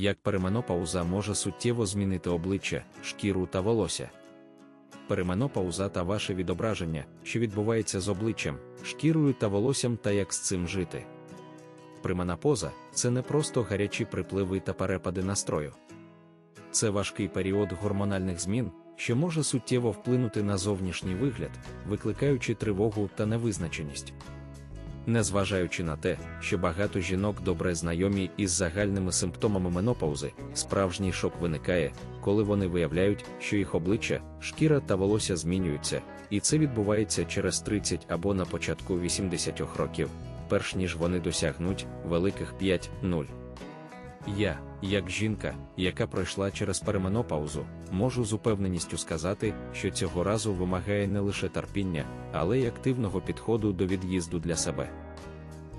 як переменопауза може суттєво змінити обличчя, шкіру та волосся. Переменопауза та ваше відображення, що відбувається з обличчям, шкірою та волоссям та як з цим жити. Применопоза це не просто гарячі припливи та перепади настрою. Це важкий період гормональних змін, що може суттєво вплинути на зовнішній вигляд, викликаючи тривогу та невизначеність. Незважаючи на те, що багато жінок добре знайомі із загальними симптомами менопаузи, справжній шок виникає, коли вони виявляють, що їх обличчя, шкіра та волосся змінюються, і це відбувається через 30 або на початку 80 років, перш ніж вони досягнуть великих 5-0. Я, як жінка, яка пройшла через переменопаузу, можу з упевненістю сказати, що цього разу вимагає не лише терпіння, але й активного підходу до від'їзду для себе.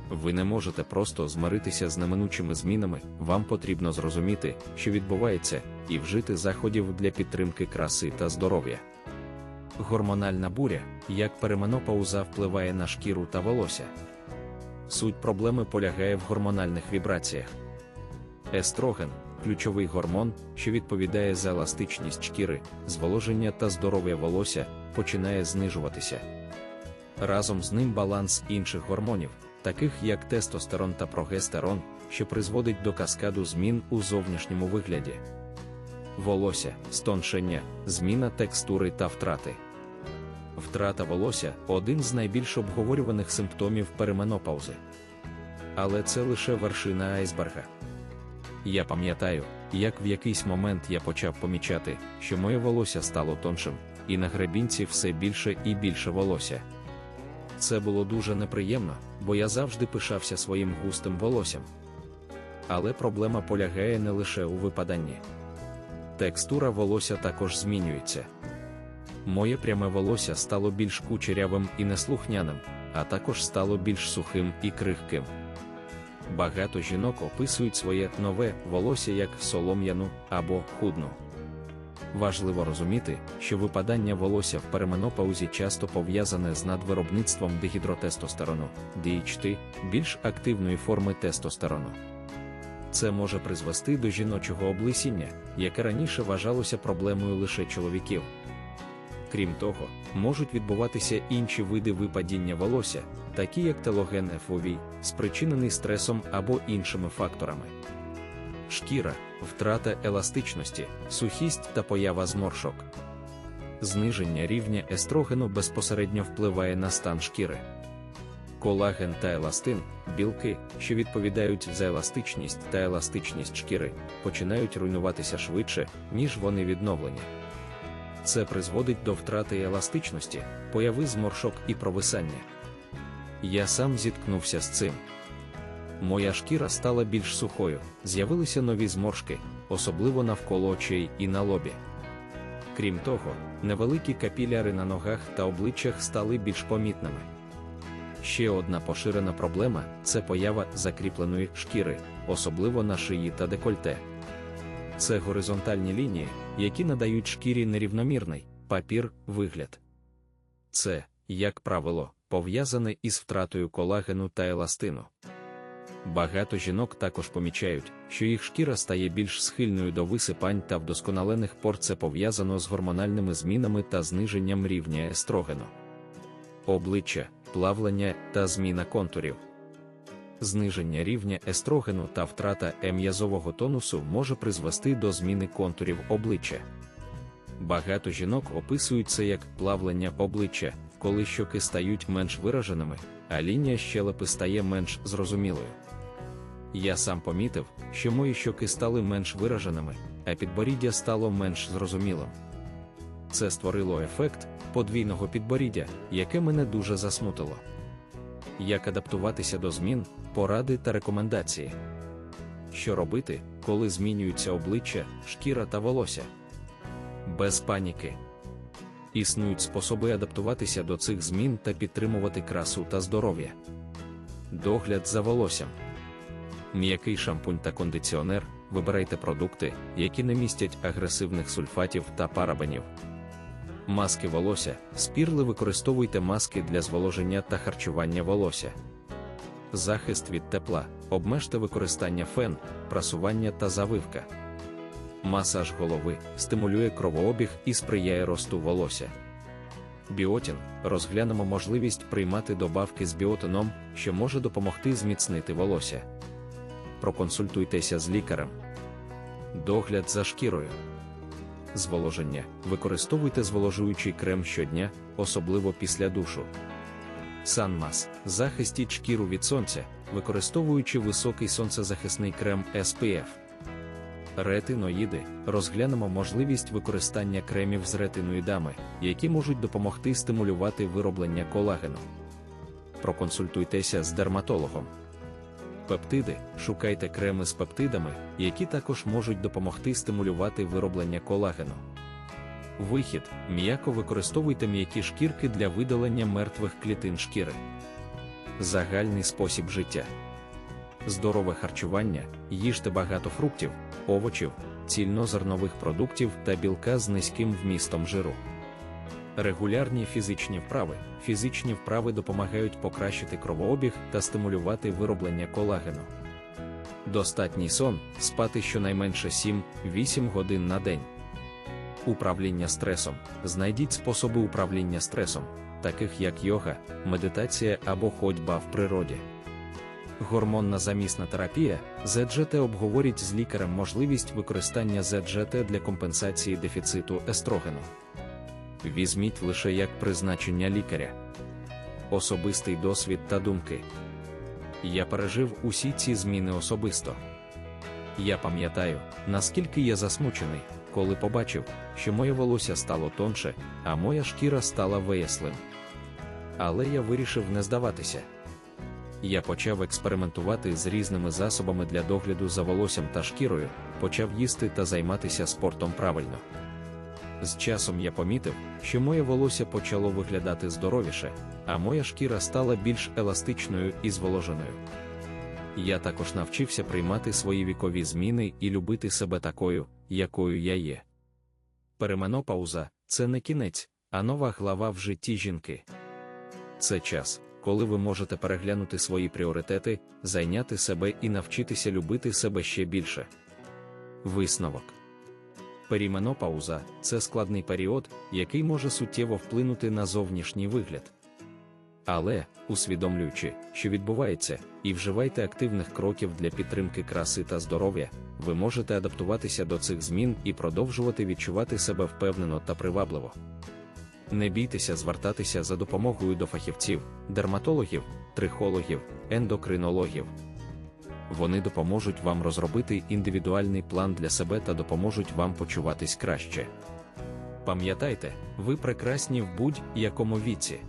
Ви не можете просто змиритися з неминучими змінами, вам потрібно зрозуміти, що відбувається, і вжити заходів для підтримки краси та здоров'я. Гормональна буря, як переменопауза впливає на шкіру та волосся. Суть проблеми полягає в гормональних вібраціях. Естроген ключовий гормон, що відповідає за еластичність шкіри, зволоження та здоров'я волосся, починає знижуватися. Разом з ним баланс інших гормонів, таких як тестостерон та прогестерон, що призводить до каскаду змін у зовнішньому вигляді. Волосся, стоншення, зміна текстури та втрати. Втрата волосся один з найбільш обговорюваних симптомів переменопаузи. Але це лише вершина айсберга. Я пам'ятаю, як в якийсь момент я почав помічати, що моє волосся стало тоншим, і на гребінці все більше і більше волосся. Це було дуже неприємно, бо я завжди пишався своїм густим волоссям. Але проблема полягає не лише у випаданні. Текстура волосся також змінюється. Моє пряме волосся стало більш кучерявим і неслухняним, а також стало більш сухим і крихким. Багато жінок описують своє нове волосся як солом'яну або худну. Важливо розуміти, що випадання волосся в переменопаузі часто пов'язане з надвиробництвом дегідротестостерону, DHT, більш активної форми тестостерону. Це може призвести до жіночого облисіння, яке раніше вважалося проблемою лише чоловіків. Крім того, можуть відбуватися інші види випадіння волосся, такі як телоген FOV, спричинений стресом або іншими факторами. Шкіра, втрата еластичності, сухість та поява зморшок. Зниження рівня естрогену безпосередньо впливає на стан шкіри. Колаген та еластин, білки, що відповідають за еластичність та еластичність шкіри, починають руйнуватися швидше, ніж вони відновлені. Це призводить до втрати еластичності, появи зморшок і провисання. Я сам зіткнувся з цим. Моя шкіра стала більш сухою, з'явилися нові зморшки, особливо навколо очей і на лобі. Крім того, невеликі капіляри на ногах та обличчях стали більш помітними. Ще одна поширена проблема це поява закріпленої шкіри, особливо на шиї та декольте. Це горизонтальні лінії, які надають шкірі нерівномірний папір вигляд. Це, як правило, пов'язане із втратою колагену та еластину. Багато жінок також помічають, що їх шкіра стає більш схильною до висипань та вдосконалених пор це пов'язано з гормональними змінами та зниженням рівня естрогену. Обличчя, плавлення та зміна контурів. Зниження рівня естрогену та втрата ем'язового тонусу може призвести до зміни контурів обличчя. Багато жінок описують це як плавлення обличчя, коли щоки стають менш вираженими, а лінія щелепи стає менш зрозумілою. Я сам помітив, що мої щоки стали менш вираженими, а підборіддя стало менш зрозумілим. Це створило ефект подвійного підборіддя, яке мене дуже засмутило. Як адаптуватися до змін, поради та рекомендації. Що робити, коли змінюються обличчя, шкіра та волосся? Без паніки. Існують способи адаптуватися до цих змін та підтримувати красу та здоров'я. Догляд за волоссям. М'який шампунь та кондиціонер. Вибирайте продукти, які не містять агресивних сульфатів та парабенів. Маски волосся. Спірли використовуйте маски для зволоження та харчування волосся. захист від тепла, обмежте використання фен, прасування та завивка. Масаж голови стимулює кровообіг і сприяє росту волосся. Біотін розглянемо можливість приймати добавки з біотином, що може допомогти зміцнити волосся. Проконсультуйтеся з лікарем. Догляд за шкірою. Зволоження. Використовуйте зволожуючий крем щодня, особливо після душу. Санмас. Захистіть шкіру від сонця, використовуючи високий сонцезахисний крем SPF. Ретиноїди розглянемо можливість використання кремів з ретиноїдами, які можуть допомогти стимулювати вироблення колагену. Проконсультуйтеся з дерматологом. Пептиди шукайте креми з пептидами, які також можуть допомогти стимулювати вироблення колагену. Вихід м'яко використовуйте м'які шкірки для видалення мертвих клітин шкіри. Загальний спосіб життя. Здорове харчування, їжте багато фруктів, овочів, цільнозернових продуктів та білка з низьким вмістом жиру. Регулярні фізичні вправи. Фізичні вправи допомагають покращити кровообіг та стимулювати вироблення колагену. Достатній сон спати щонайменше 7-8 годин на день. Управління стресом. Знайдіть способи управління стресом, таких як йога, медитація або ходьба в природі. Гормонна замісна терапія ЗДЖТ обговорить з лікарем можливість використання ЗДЖТ для компенсації дефіциту естрогену. Візьміть лише як призначення лікаря. Особистий досвід та думки. Я пережив усі ці зміни особисто. Я пам'ятаю, наскільки я засмучений, коли побачив, що моє волосся стало тонше, а моя шкіра стала вияслим. Але я вирішив не здаватися. Я почав експериментувати з різними засобами для догляду за волоссям та шкірою, почав їсти та займатися спортом правильно. З часом я помітив, що моє волосся почало виглядати здоровіше, а моя шкіра стала більш еластичною і зволоженою. Я також навчився приймати свої вікові зміни і любити себе такою, якою я є. Переменопауза це не кінець, а нова глава в житті жінки. Це час, коли ви можете переглянути свої пріоритети, зайняти себе і навчитися любити себе ще більше. Висновок Періменопауза це складний період, який може суттєво вплинути на зовнішній вигляд. Але, усвідомлюючи, що відбувається, і вживайте активних кроків для підтримки краси та здоров'я, ви можете адаптуватися до цих змін і продовжувати відчувати себе впевнено та привабливо. Не бійтеся звертатися за допомогою до фахівців, дерматологів, трихологів, ендокринологів. Вони допоможуть вам розробити індивідуальний план для себе та допоможуть вам почуватись краще. Пам'ятайте, ви прекрасні в будь-якому віці.